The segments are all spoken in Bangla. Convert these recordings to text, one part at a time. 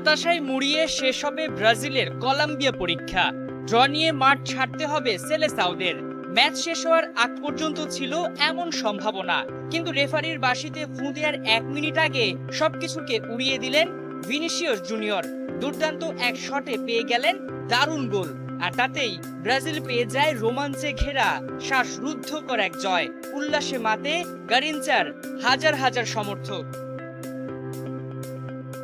হতাশায় মুড়িয়ে শেষ হবে ব্রাজিলের কলম্বিয়া পরীক্ষা। ড্র নিয়ে মাঠ ছাড়তে হবে সেলেসাউদের। ম্যাচ শেষ হওয়ার আগ পর্যন্ত ছিল এমন সম্ভাবনা। কিন্তু রেফারির বাসিতে ফু দেওয়ার এক মিনিট আগে সবকিছুকে উড়িয়ে দিলেন ভিনিসিয়াস জুনিয়র। দুর্দান্ত এক শটে পেয়ে গেলেন দারুণ গোল। আর তাতেই ব্রাজিল পেয়ে যায় রোমাঞ্চে ঘেরা শ্বাসরুদ্ধকর এক জয়। উল্লাসে মাতে গারিনচার হাজার হাজার সমর্থক।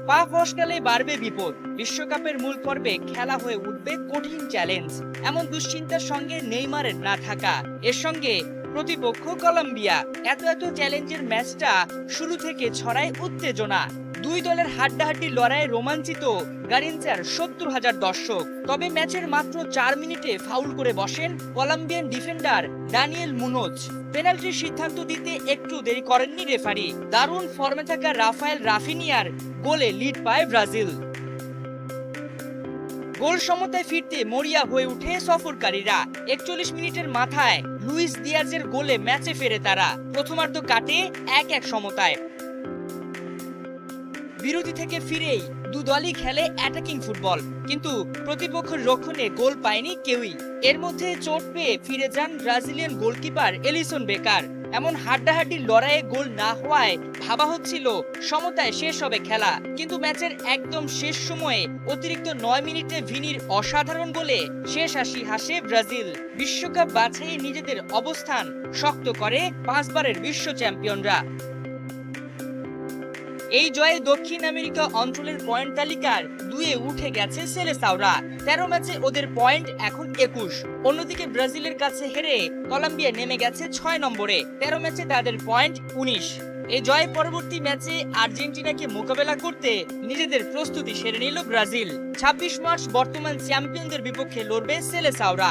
পা ফসকালে বাড়বে বিপদ। বিশ্বকাপের মূল পর্বে খেলা হয়ে উঠবে কঠিন চ্যালেঞ্জ এমন দুশ্চিন্তার সঙ্গে নেইমারের না থাকা। এর সঙ্গে প্রতিপক্ষ কলম্বিয়া। এত এত চ্যালেঞ্জের ম্যাচটা শুরু থেকে ছড়ায় উত্তেজনা। দুই দলের হাড্ডাহাড্ডি লড়াইয়ে রোমাঞ্চিত। গারিনচার সত্তর হাজার দর্শক। তবে ম্যাচের মাত্র চার মিনিটে ফাউল করে বসেন কলম্বিয়ান ডিফেন্ডার ড্যানিয়েল মুনোজ। পেনাল্টির সিদ্ধান্ত দিতে একটু দেরি করেননি রেফারি। দারুণ ফর্মে থাকা রাফায়েল রাফিনিয়ার গোলে লিড পায় ব্রাজিল। গোল সমতায় ফিরতে মরিয়া হয়ে উঠে সফরকারীরা। একচল্লিশ মিনিটের মাথায় লুইস দিয়াজের গোলে ম্যাচে ফেরে তারা। প্রথমার্ধ কাটে এক এক সমতায়। বিরতি থেকে ফিরেই দু দলই খেলে অ্যাটাকিং ফুটবল কিন্তু প্রতিপক্ষের রক্ষণে গোল পায়নি কেউই। এর মধ্যে চোট পেয়ে ফিরে যান ব্রাজিলিয়ান গোলকিপার এলিসন বেকার। এমন হাড্ডাহাড্ডি লড়াইয়ে গোল না হওয়ায় ভাবা হচ্ছিল সমতায় শেষ হবে খেলা। কিন্তু ম্যাচের একদম শেষ সময়ে অতিরিক্ত নয় মিনিটে ভিনির অসাধারণ গোলে শেষ হাসি হাসে ব্রাজিল। বিশ্বকাপ বাছাইয়ে নিজেদের অবস্থান শক্ত করে পাঁচবারের বিশ্ব চ্যাম্পিয়নরা। এই জয়ে দক্ষিণ আমেরিকা অঞ্চলের পয়েন্ট তালিকার দুয়ে উঠে গেছে সেলেসাওরা। তেরো ম্যাচে ওদের পয়েন্ট এখন একুশ। অন্যদিকে ব্রাজিলের কাছে হেরে কলম্বিয়া নেমে গেছে ছয় নম্বরে। তেরো ম্যাচে তাদের পয়েন্ট উনিশ। এই জয় পরবর্তী ম্যাচে আর্জেন্টিনাকে মোকাবেলা করতে নিজেদের প্রস্তুতি সেরে নিল ব্রাজিল। ছাব্বিশ মার্চ বর্তমান চ্যাম্পিয়নদের বিপক্ষে লড়বে সেলেসাওরা।